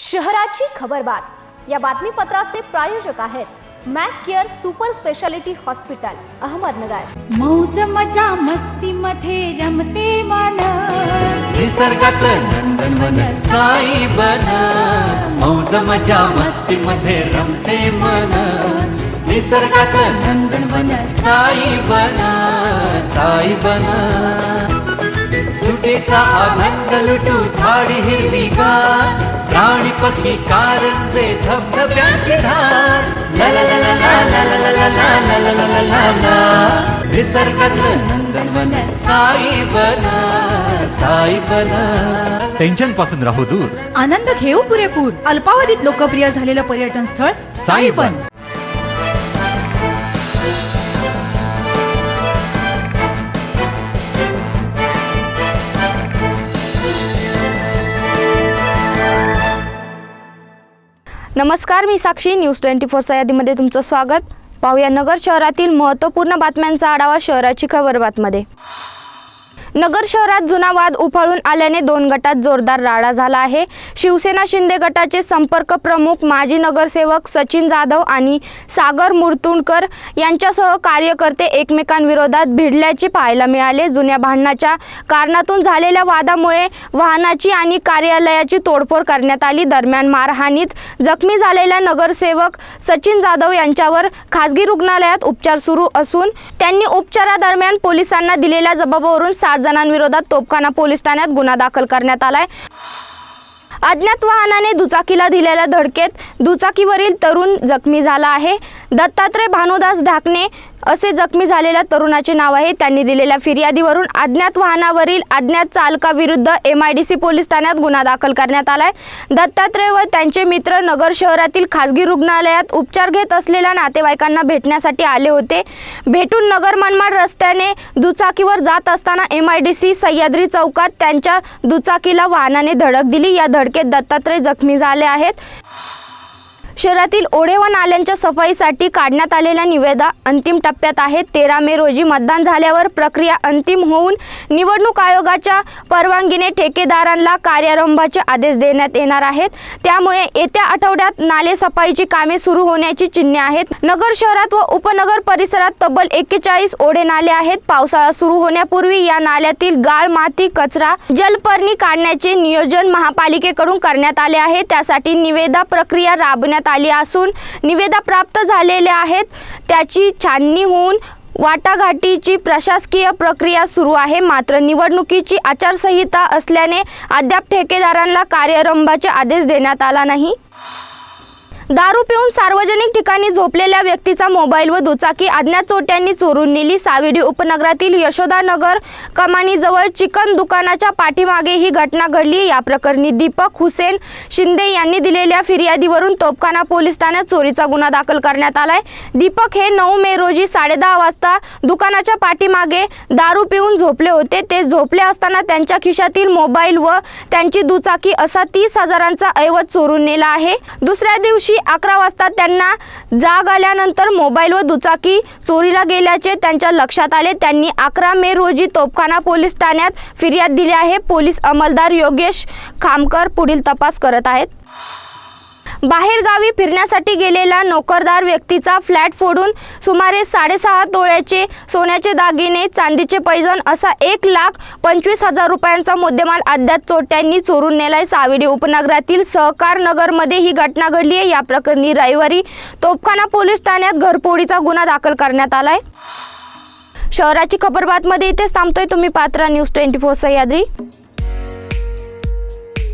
शहराची खबरबात या बातमीपत्राचे प्रायोजक आहेत Mac care super speciality hospital Ahmednagar. मौज मजा मस्ती मध्ये रमते मन. निसर्गात नंदनवन साई बन. मौज मजा मस्ती मध्ये रमते मन. निसर्गात नंदनवन साई बन. साई बन. सुटीचा आनंद लुटू झाडी प्राणी पक्षी कारंजे धबधब्यांची धार टेन्शनपासून राहू दूर आनंद घेऊ पुरेपूर अल्पावधीत लोकप्रिय झालेलं पर्यटन स्थळ साईपन नमस्कार मी साक्षी. न्यूज ट्वेंटी फोर यादीमध्ये तुमचं स्वागत. पाहूया नगर शहरातील महत्त्वपूर्ण बातम्यांचा आढावा शहराची खबरबातमध्ये नगर शहरात जुना वाद उफाळून आल्याने दोन गटात जोरदार राडा झाला आहे. शिवसेना शिंदे गटाचे संपर्क प्रमुख माजी नगरसेवक सचिन जाधव आणि सागर मुर्तुणकर यांच्यासह कार्यकर्ते एकमेकांविरोधात भिडल्याचे पाहायला मिळाले. जुन्या भांडणाच्या कारणातून झालेल्या वादामुळे वाहनाची आणि कार्यालयाची तोडफोड करण्यात आली. दरम्यान मारहाणीत जखमी झालेल्या नगरसेवक सचिन जाधव यांच्यावर खासगी रुग्णालयात उपचार सुरू असून त्यांनी उपचारादरम्यान पोलिसांना दिलेल्या जबाबावरून सात जणांविरोधात तोपखाना पोलीस ठाण्यात गुन्हा दाखल करण्यात आलाय. अज्ञात वाहनाने दुचाकीला दिलेल्या धडकेत दुचाकीवरील तरुण जखमी झाला आहे. दत्तात्रय भानुदास ढाकणे असे जखमी झालेल्या तरुणाचे नाव आहे. त्यांनी दिलेल्या फिर्यादीवरून अज्ञात वाहनावरील अज्ञात चालकाविरुद्ध M I D C police ठाण्यात गुन्हा दाखल करण्यात आलाय. दत्तात्रय व त्यांचे मित्र नगर शहरातील खासगी रुग्णालयात उपचार घेत असलेल्या नातेवाईकांना भेटण्यासाठी आले होते. भेटून नगर मनमाड रस्त्याने दुचाकीवर जात असताना M I D C Sahyadri चौकात त्यांच्या दुचाकीला वाहनाने धडक दिली. या धडकेत दत्तात्रय जखमी झाले आहेत. शहरातील ओढे व नाल्यांच्या सफाईसाठी काढण्यात आलेल्या निवेदा अंतिम टप्प्यात आहेत. तेरा मे रोजी मतदान झाल्यावर प्रक्रिया अंतिम होऊन निवडणूक आयोगाच्या परवानगीने ठेकेदारांना कार्यारंभाचे आदेश देण्यात येणार आहेत. त्यामुळे येत्या आठवड्यात नाले सफाईची कामे सुरू होण्याची चिन्हे आहेत. नगर शहरात व उपनगर परिसरात तब्बल एक्केचाळीस ओढे नाले आहेत. पावसाळा सुरू होण्यापूर्वी या नाल्यातील गाळ माती कचरा जलपर्णी काढण्याचे नियोजन महापालिकेकडून करण्यात आले आहे. त्यासाठी निवेदा प्रक्रिया राबवण्यात आली असून निवेदा प्राप्त झालेल्या आहेत. त्याची छाननी होऊन वाटाघाटीची प्रशासकीय प्रक्रिया सुरू आहे. मात्र निवडणुकीची आचारसंहिता असल्याने अद्याप ठेकेदारांना कार्यारंभाचे आदेश देण्यात आला नाही. दारू पिऊन सार्वजनिक ठिकाणी झोपलेल्या व्यक्तीचा मोबाईल व दुचाकी अज्ञात चोट्यांनी चोरून नेली. सावेडी उपनगरातील यशोदानगर कमानीजवळ चिकन दुकानाच्या पाठीमागे ही घटना घडली या प्रकरणी दीपक हुसेन शिंदे यांनी दिलेल्या फिर्यादीवरून तोपखाना पोलीस ठाण्यात चोरीचा गुन्हा दाखल करण्यात आलाय. दीपक हे नऊ मे रोजी साडेदहा वाजता दुकानाच्या पाठीमागे दारू पिऊन झोपले होते. ते झोपले असताना त्यांच्या खिशातील मोबाईल व त्यांची दुचाकी असा तीस हजारांचा ऐवज चोरून नेला आहे. दुसऱ्या दिवशी अकरा वाजता त्यांना जाग आल्यानंतर मोबाईल व दुचाकी चोरीला गेल्याचे त्यांच्या लक्षात आले. त्यांनी अकरा मे रोजी तोपखाना पोलीस ठाण्यात फिर्याद दिली आहे. पोलीस अंमलदार योगेश खामकर पुढील तपास करत आहेत. बाहेरगावी फिरण्यासाठी गेलेला नोकरदार व्यक्तीचा फ्लॅट फोडून सुमारे साडेसहा तोळ्याचे सोन्याचे दागिने चांदीचे पैजण असा एक लाख पंचवीस हजार रुपयांचा मुद्देमाल अद्याप चोट्यांनी चोरून नेलाय. सावेडी उपनगरातील सहकार नगरमध्ये ही घटना घडली आहे. या प्रकरणी रविवारी तोपखाना पोलीस ठाण्यात घरपोडीचा गुन्हा दाखल करण्यात आलाय. शहराची खबरबातमध्ये इथेच थांबतोय. तुम्ही Patra news twenty four Sahyadri.